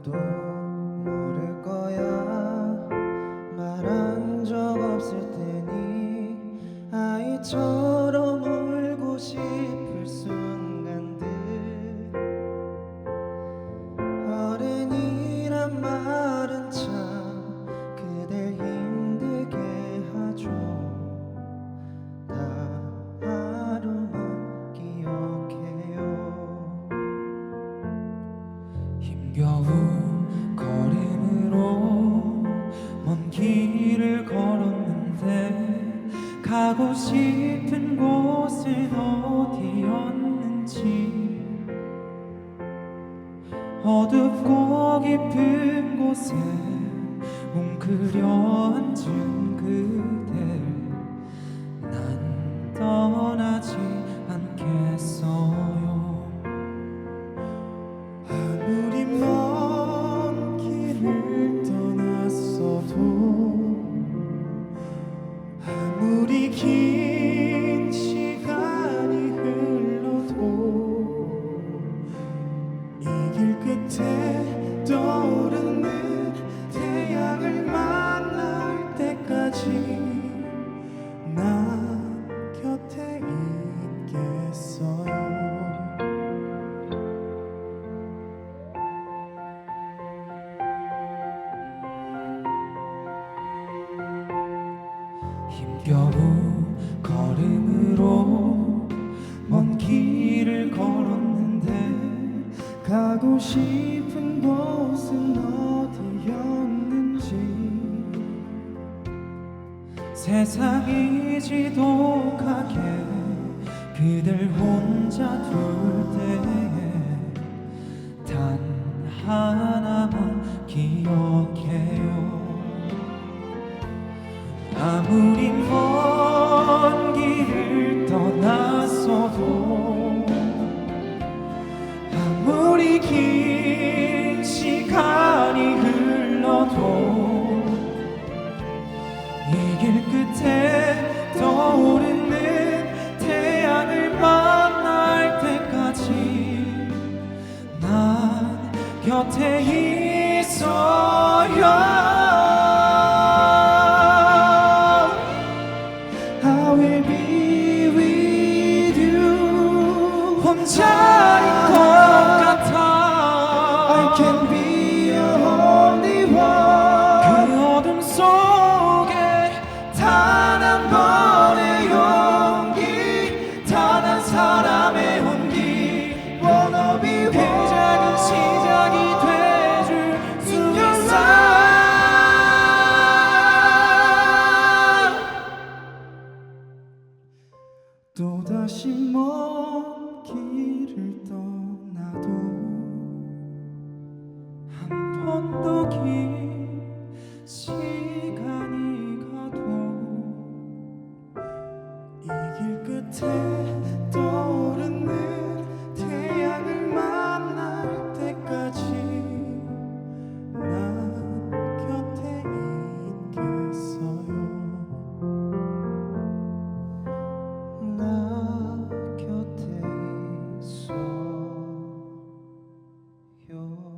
아무도 모를 거야. 말한 적 없을 테니. 아이처럼 겨운 걸음으로 먼 길을 걸었는데 가고 싶은 곳은 어디였는지. 어둡고 깊은 곳에 웅크려 앉은 그댈 떠오르는 태양을 만날 때까지 나 곁에 있겠어요 힘겨운 걸음으로 먼 길을 걸었는데 가고 싶 세상이 지독하게 그댈 혼자 둘 때에 단 하나만 기억해요. 아무리 곁에 있어요 I will be with you 혼자인 것 같아 I can be 또다시 먼 길을 떠나도 한 번도 긴 시간이 가도 이 길 끝에 표